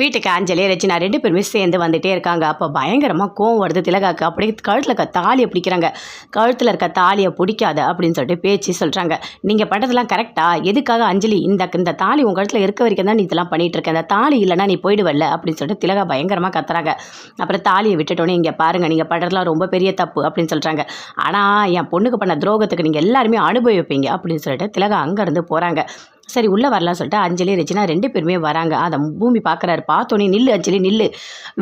வீட்டுக்கு அஞ்சலி ரச்சினா ரெண்டு பேருமே சேர்ந்து வந்துட்டே இருக்காங்க. அப்போ பயங்கரமாக கோவம் வருது. திலகாக்கு அப்படியே கழுத்தில் இருக்க தாலியை பிடிக்கிறாங்க. கழுத்தில் இருக்க தாலியை பிடிக்காத அப்படின்னு சொல்லிட்டு பேச்சு சொல்கிறாங்க நீங்கள் பண்ணுறதுலாம் கரெக்டாக எதுக்காக அஞ்சலி? இந்த இந்த தாலி உங்கள் கழுத்தில் இருக்க வரைக்கும் தான் நீ இதெல்லாம் பண்ணிகிட்டு இருக்க. அந்த தாலி இல்லைன்னா நீ போயிடுவல்ல அப்படின்னு சொல்லிட்டு திலகா பயங்கரமாக கத்துறாங்க. அப்புறம் தாலியை விட்டுட்டோன்னே இங்கே பாருங்கள் நீங்கள் பண்ணுறதுலாம் ரொம்ப பெரிய தப்பு அப்படின்னு சொல்கிறாங்க ஆனால் என் பொண்ணுக்கு பண்ண துரோகத்துக்கு நீங்கள் எல்லாருமே அனுபவிப்பீங்க அப்படின்னு சொல்லிட்டு திலகா அங்கேருந்து போகிறாங்க சரி உள்ளே வரலாம் சொல்லிட்டு அஞ்சலி ரச்சினா ரெண்டு பேருமே வராங்க. அதை பூமி பார்க்குறாரு பார்த்தோன்னே நில்லு அஞ்சலி நில்லு.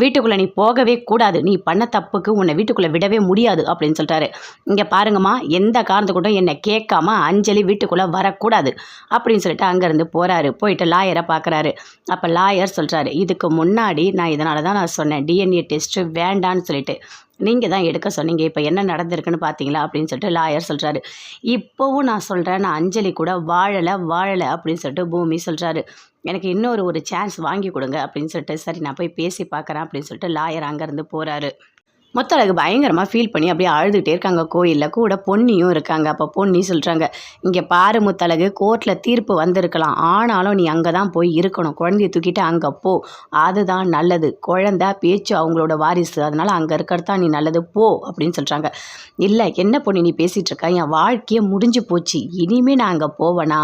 வீட்டுக்குள்ளே நீ போகவே கூடாது. நீ பண்ண தப்புக்கு உன்னை வீட்டுக்குள்ளே விடவே முடியாது அப்படின்னு சொல்லிட்டாரு இங்கே பாருங்கம்மா எந்த காரணத்து கூட என்னை கேட்காம அஞ்சலி வீட்டுக்குள்ளே வரக்கூடாது அப்படின்னு சொல்லிட்டு அங்கேருந்து போகிறாரு போயிட்டு லாயரை பார்க்குறாரு அப்போ லாயர் சொல்கிறாரு இதுக்கு முன்னாடி நான் இதனால தான் நான் சொன்னேன். டிஎன்ஏ டெஸ்ட்டு வேண்டான்னு சொல்லிட்டு. நீங்கள் தான் எடுக்க சொன்னீங்க. இப்போ என்ன நடந்திருக்குன்னு பார்த்தீங்களா அப்படின்னு சொல்லிட்டு லாயர் சொல்கிறாரு இப்போவும் நான் சொல்கிறேன் நான் அஞ்சலி கூட வாழலை வாழலை அப்படின்னு சொல்லிட்டு பூமி சொல்கிறாரு எனக்கு இன்னொரு ஒரு சான்ஸ் வாங்கி கொடுங்க அப்படின்னு சொல்லிட்டு சரி நான் போய் பேசி பார்க்குறேன் அப்படின்னு சொல்லிட்டு லாயர் அங்கேருந்து போகிறாரு முத்தழகு பயங்கரமாக ஃபீல் பண்ணி அப்படியே அழுதுகிட்டே இருக்காங்க கோயிலில். கூட பொன்னியும் இருக்காங்க. அப்போ பொன்னி சொல்கிறாங்க இங்கே பாரு முத்தழகு கோர்ட்டில் தீர்ப்பு வந்திருக்கலாம். ஆனாலும் நீ அங்கே தான் போய் இருக்கணும். குழந்தைய தூக்கிட்டு அங்கே போ. அதுதான் நல்லது. குழந்த பேச்சு அவங்களோட வாரிசு. அதனால் அங்கே இருக்கிறது தான் நீ நல்லது. போ. அப்படின்னு சொல்கிறாங்க இல்லை என்ன பொண்ணு நீ பேசிகிட்டு இருக்க? என் வாழ்க்கையே முடிஞ்சு போச்சு. இனிமேல் நான் அங்கே போவேனா?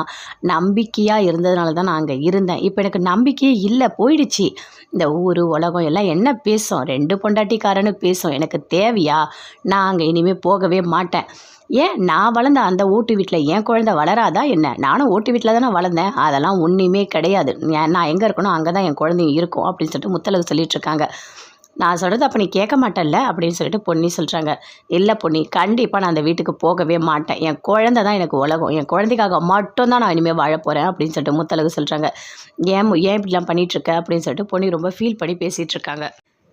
நம்பிக்கையாக இருந்ததுனால தான் நான் அங்கே இருந்தேன். இப்போ எனக்கு நம்பிக்கையே இல்லை. போயிடுச்சு. இந்த ஊர் உலகம் எல்லாம் என்ன பேசும்? ரெண்டு பொண்டாட்டிக்காரன்னு பேசும். எனக்கு தேவையா? நான் அங்கே இனிமேல் போகவே மாட்டேன். ஏன்? நான் வளர்ந்த அந்த ஓட்டு வீட்டில் என் குழந்தை வளராதா என்ன? நானும் ஓட்டு வீட்டில் தானே வளர்ந்தேன். அதெல்லாம் ஒன்றுமே கிடையாது. நான் எங்கே இருக்கணும்? அங்கே தான் என் குழந்தையும் இருக்கும் அப்படின்னு சொல்லிட்டு முத்தலகு சொல்லிட்டு இருக்காங்க. நான் சொல்கிறது அப்போ நீ கேட்க மாட்டேன்ல அப்படின்னு சொல்லிட்டு பொன்னி சொல்கிறாங்க இல்லை பொன்னி கண்டிப்பாக நான் அந்த வீட்டுக்கு போகவே மாட்டேன். என் குழந்தை தான் எனக்கு உலகம். என் குழந்தைக்காக மட்டும்தான் நான் இனிமேல் வாழ போகிறேன் அப்படின்னு சொல்லிட்டு முத்தலகு சொல்கிறாங்க ஏன் ஏன் இப்படிலாம் பண்ணிகிட்ருக்க அப்படின்னு சொல்லிட்டு பொன்னி ரொம்ப ஃபீல் பண்ணி பேசிகிட்டு இருக்காங்க.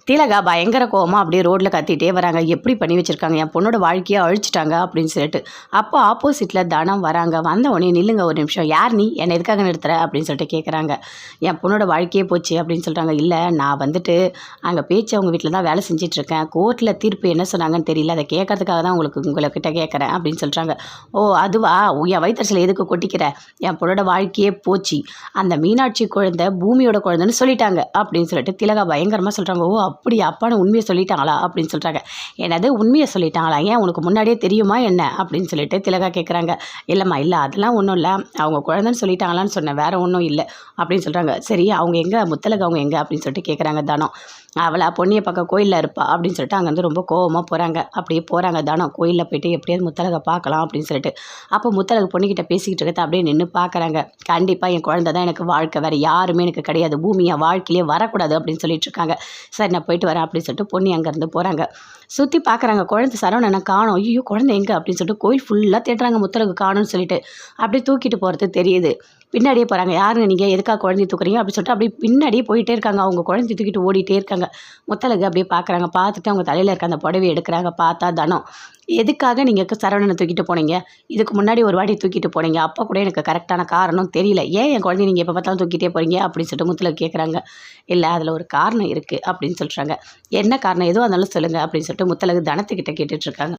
திலகா பயங்கர கோபமாக அப்படியே ரோட்டில் கத்திட்டே வராங்க. எப்படி பண்ணி வச்சுருக்காங்க? என் பொண்ணோட வாழ்க்கையை அழிச்சிட்டாங்க. அப்படின்னு சொல்லிட்டு. அப்போ ஆப்போசிட்டில் தனம் வராங்க. வந்த உடனே நில்லுங்க ஒரு நிமிஷம். யார் நீ? என்னை எதுக்காக நிறுத்துற? அப்படின்னு சொல்லிட்டு கேட்குறாங்க என் பொண்ணோட வாழ்க்கையே போச்சு. அப்படின்னு சொல்கிறாங்க இல்லை நான் வந்துட்டு அங்கே பேச்சு அவங்க வீட்டில் தான் வேலை செஞ்சிட்ருக்கேன். கோர்ட்டில் தீர்ப்பு என்ன சொன்னாங்கன்னு தெரியல. அதை கேட்கறதுக்காக தான் உங்களுக்கு உங்கள்கிட்ட கேட்குறேன் அப்படின்னு சொல்கிறாங்க ஓ அதுவா? என் வயிற்றுல எதுக்கு கொட்டிக்கிற? என் பொண்ணோட வாழ்க்கையே போச்சு. அந்த மீனாட்சி குழந்தை பூமியோட குழந்தைன்னு சொல்லிட்டாங்க. அப்படின்னு சொல்லிட்டு திலகா பயங்கரமாக சொல்கிறாங்க ஓ அப்படியா அப்பான்னு உண்மையை சொல்லிட்டாங்களா அப்படின்னு சொல்கிறாங்க என்னது? உண்மையை சொல்லிட்டாங்களா? ஏன் உனக்கு முன்னாடியே தெரியுமா என்ன? அப்படின்னு சொல்லிட்டு திலகா கேட்குறாங்க இல்லைம்மா இல்லை அதெல்லாம் ஒன்றும் இல்லை. அவங்க குழந்தைன்னு சொல்லிட்டாங்களான்னு சொன்னேன். வேறு ஒன்றும் இல்லை. அப்படின்னு சொல்கிறாங்க சரி அவங்க எங்கே? முத்தலகு அவங்க எங்கே? அப்படின்னு சொல்லிட்டு கேட்குறாங்க தனம். அவளை பொன்னியை பக்கம் கோயிலில் இருப்பா அப்படின்னு சொல்லிட்டு அங்கேருந்து ரொம்ப கோவமாக போகிறாங்க அப்படியே போகிறாங்க தானம் கோயிலில் போயிட்டு எப்படியாவது முத்தலகை பார்க்கலாம் அப்படின்னு சொல்லிட்டு. அப்போ முத்தலகு பொண்ணுக்கிட்ட பேசிக்கிட்டு இருக்கிறத அப்படியே நின்று பார்க்குறாங்க கண்டிப்பாக என் குழந்தை தான் எனக்கு வாழ்க்கை. வேறு யாருமே எனக்கு கிடையாது. பூமியை வாழ்க்கையிலே வரக்கூடாது அப்படின்னு சொல்லிட்டு இருக்காங்க. சரி நான் போயிட்டு வரேன் அப்படின்னு சொல்லிட்டு பொண்ணு அங்கேருந்து போகிறாங்க சுற்றி பார்க்குறாங்க குழந்தை சரவணனை காணும். ஐயோ குழந்தை எங்கே? அப்படின்னு சொல்லிட்டு கோயில் ஃபுல்லாக தேடுறாங்க முத்தலகு காணும்னு சொல்லிட்டு. அப்படியே தூக்கிட்டு போகிறது தெரியுது. பின்னாடியே போகிறாங்க யாருங்க நீங்கள் எதுக்காக குழந்தை தூக்குறீங்க? அப்படின்னு சொல்லிட்டு அப்படியே பின்னாடியே போயிட்டே இருக்காங்க. அவங்க குழந்தைய தூக்கிட்டு ஓடிட்டே இருக்காங்க. முத்தலகு அப்படியே பார்க்குறாங்க பார்த்துட்டு அவங்க தலையில் இருக்க அந்த புடவை எடுக்கிறாங்க. பார்த்தா தனம். எதுக்காக நீங்கள் சரவணனை தூக்கிட்டு போனீங்க? இதுக்கு முன்னாடி ஒரு வாட்டி தூக்கிட்டு போனீங்க. அப்போ கூட எனக்கு கரெக்டான காரணம் தெரியல. ஏன் என் குழந்தைய நீங்கள் எப்போ பார்த்தாலும் தூக்கிட்டே போகிறீங்க அப்படின்னு சொல்லிட்டு முத்தலகு கேட்குறாங்க இல்லை அதில் ஒரு காரணம் இருக்குது அப்படின்னு சொல்கிறாங்க என்ன காரணம்? எதுவும் இருந்தாலும் சொல்லுங்கள் அப்படின்னு சொல்லிட்டு முத்தலகு தனத்துக்கிட்ட கேட்டுட்ருக்காங்க